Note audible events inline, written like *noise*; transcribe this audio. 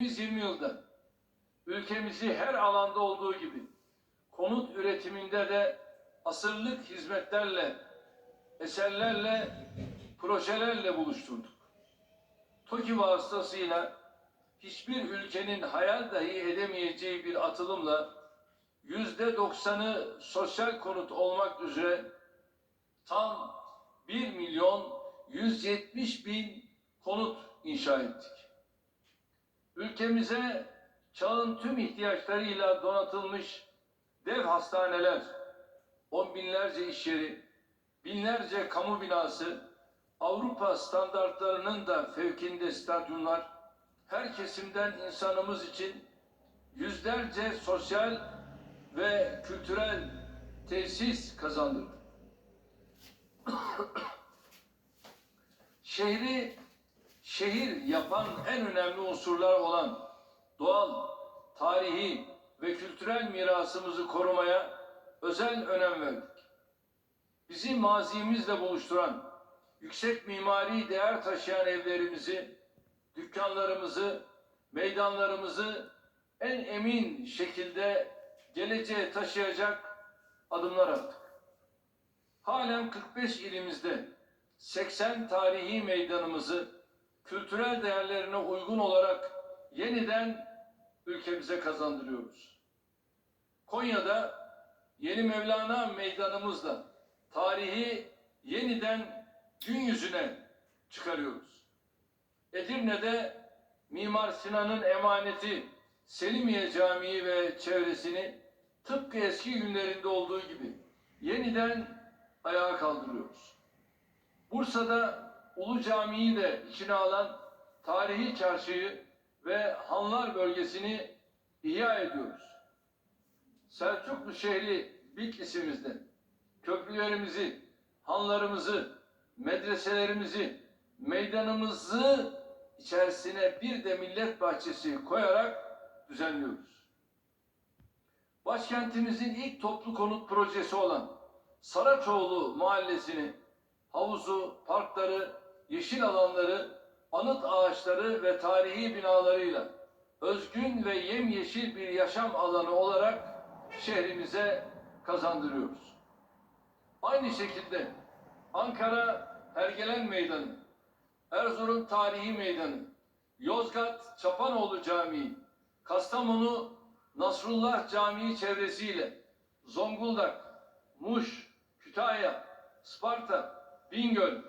20 yılda ülkemizi her alanda olduğu gibi konut üretiminde de asırlık hizmetlerle, eserlerle, projelerle buluşturduk. TOKİ vasıtasıyla hiçbir ülkenin hayal dahi edemeyeceği bir atılımla yüzde doksanı sosyal konut olmak üzere tam 1 milyon 170 bin konut inşa ettik. Ülkemize çağın tüm ihtiyaçlarıyla donatılmış dev hastaneler, on binlerce iş yeri, binlerce kamu binası, Avrupa standartlarının da fevkinde stadyumlar, her kesimden insanımız için yüzlerce sosyal ve kültürel tesis kazandırdı. *coughs* Şehri şehir yapan en önemli unsurlar olan doğal, tarihi ve kültürel mirasımızı korumaya özel önem verdik. Bizi mazimizle buluşturan, yüksek mimari değer taşıyan evlerimizi, dükkanlarımızı, meydanlarımızı en emin şekilde geleceğe taşıyacak adımlar attık. Halen 45 ilimizde 80 tarihi meydanımızı kültürel değerlerine uygun olarak yeniden ülkemize kazandırıyoruz. Konya'da Yeni Mevlana meydanımızla tarihi yeniden gün yüzüne çıkarıyoruz. Edirne'de Mimar Sinan'ın emaneti Selimiye Camii ve çevresini tıpkı eski günlerinde olduğu gibi yeniden ayağa kaldırıyoruz. Bursa'da Ulu Camii'yi de içine alan tarihi çarşıyı ve Hanlar bölgesini ihya ediyoruz. Selçuklu şehri Bitlis'imizde köprülerimizi, hanlarımızı, medreselerimizi, meydanımızı içerisine bir de millet bahçesi koyarak düzenliyoruz. Başkentimizin ilk toplu konut projesi olan Saraçoğlu mahallesini havuzu, parkları, yeşil alanları, anıt ağaçları ve tarihi binalarıyla özgün ve yemyeşil bir yaşam alanı olarak şehrimize kazandırıyoruz. Aynı şekilde Ankara Hergelen Meydanı, Erzurum Tarihi Meydanı, Yozgat Çapanoğlu Camii, Kastamonu Nasrullah Camii çevresiyle Zonguldak, Muş, Kütahya, Sparta, Bingöl,